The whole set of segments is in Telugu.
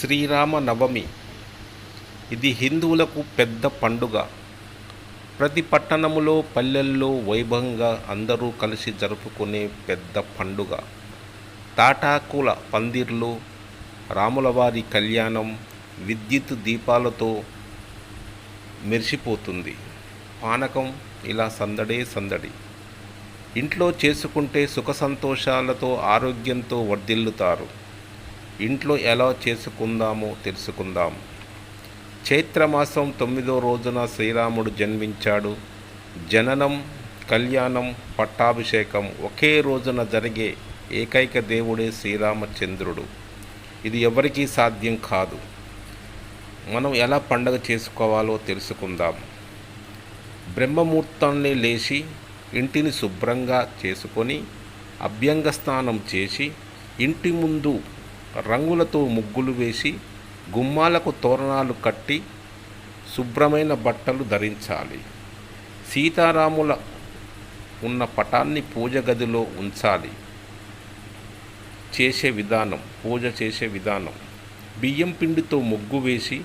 శ్రీరామ నవమి ఇది హిందువులకు పెద్ద పండుగ. ప్రతి పట్టణములో పల్లెల్లో వైభవంగా అందరూ కలిసి జరుపుకునే పెద్ద పండుగ. తాటాకుల పందిర్లు రాములవారి కళ్యాణం విద్యుత్ దీపాలతో మెరిసిపోతుంది. పానకం ఇలా సందడే సందడి. ఇంట్లో చేసుకుంటే సుఖ సంతోషాలతో ఆరోగ్యంతో వర్ధిల్లుతారు. ఇంట్లో ఎలా చేసుకుందామో తెలుసుకుందాం. చైత్రమాసం తొమ్మిదో రోజున శ్రీరాముడు జన్మించాడు. జననం కళ్యాణం పట్టాభిషేకం ఒకే రోజున జరిగే ఏకైక దేవుడే శ్రీరామచంద్రుడు. ఇది ఎవరికీ సాధ్యం కాదు. మనం ఎలా పండగ చేసుకోవాలో తెలుసుకుందాం. బ్రహ్మముహూర్తాన్ని లేచి ఇంటిని శుభ్రంగా చేసుకొని అభ్యంగ స్నానం చేసి ఇంటి ముందు రంగులతో ముగ్గులు వేసి గుమ్మాలకు తోరణాలు కట్టి శుభ్రమైన బట్టలు ధరించాలి. సీతారాముల ఉన్న పటాన్ని పూజ గదిలో ఉంచాలి. చేసే విధానం పూజ చేసే విధానం. బియ్యం పిండితో ముగ్గు వేసి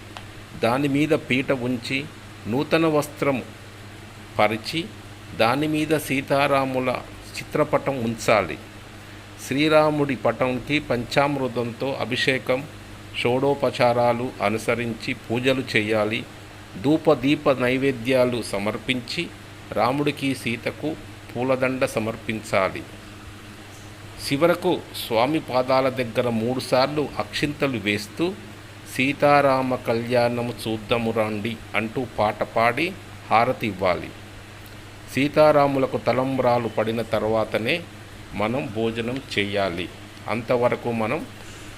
దాని మీద పీట ఉంచి నూతన వస్త్రం పరిచి దాని మీద సీతారాముల చిత్రపటం ఉంచాలి. శ్రీరాముడి పటంకి పంచామృతంతో అభిషేకం షోడోపచారాలు అనుసరించి పూజలు చేయాలి. ధూపదీప నైవేద్యాలు సమర్పించి రాముడికి సీతకు పూలదండ సమర్పించాలి. చివరకు స్వామి పాదాల దగ్గర మూడుసార్లు అక్షింతలు వేస్తూ సీతారామ కళ్యాణము చూద్దాము రాండి అంటూ పాట పాడి హారతి ఇవ్వాలి. సీతారాములకు తలంబ్రాలు పడిన తర్వాతనే మనం భోజనం చేయాలి. అంతవరకు మనం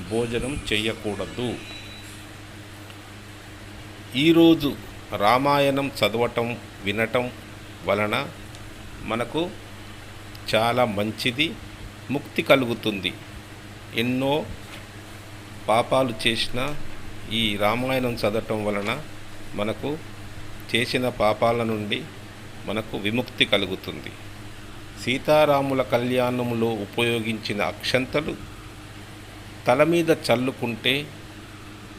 భోజనం చేయకూడదు. ఈరోజు రామాయణం చదవటం వినటం వలన మనకు చాలా మంచిది ముక్తి కలుగుతుంది. ఎన్నో పాపాలు చేసిన ఈ రామాయణం చదవటం వలన మనకు చేసిన పాపాల నుండి మనకు విముక్తి కలుగుతుంది. సీతారాముల కళ్యాణంలో ఉపయోగించిన అక్షంతలు తల మీద చల్లుకుంటే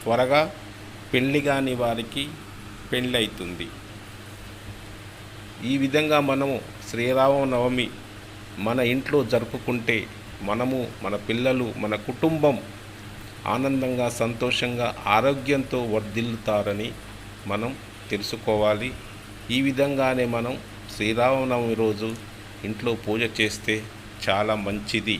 త్వరగా పెళ్ళి కాని వారికి పెళ్ళైతుంది. అవుతుంది ఈ విధంగా మనము శ్రీరామనవమి మన ఇంట్లో జరుపుకుంటే మనము మన పిల్లలు మన కుటుంబం ఆనందంగా సంతోషంగా ఆరోగ్యంతో వర్ధిల్లుతారని మనం తెలుసుకోవాలి. ఈ విధంగానే మనం శ్రీరామనవమి రోజు ఇంట్లో పూజ చేస్తే చాలా మంచిది.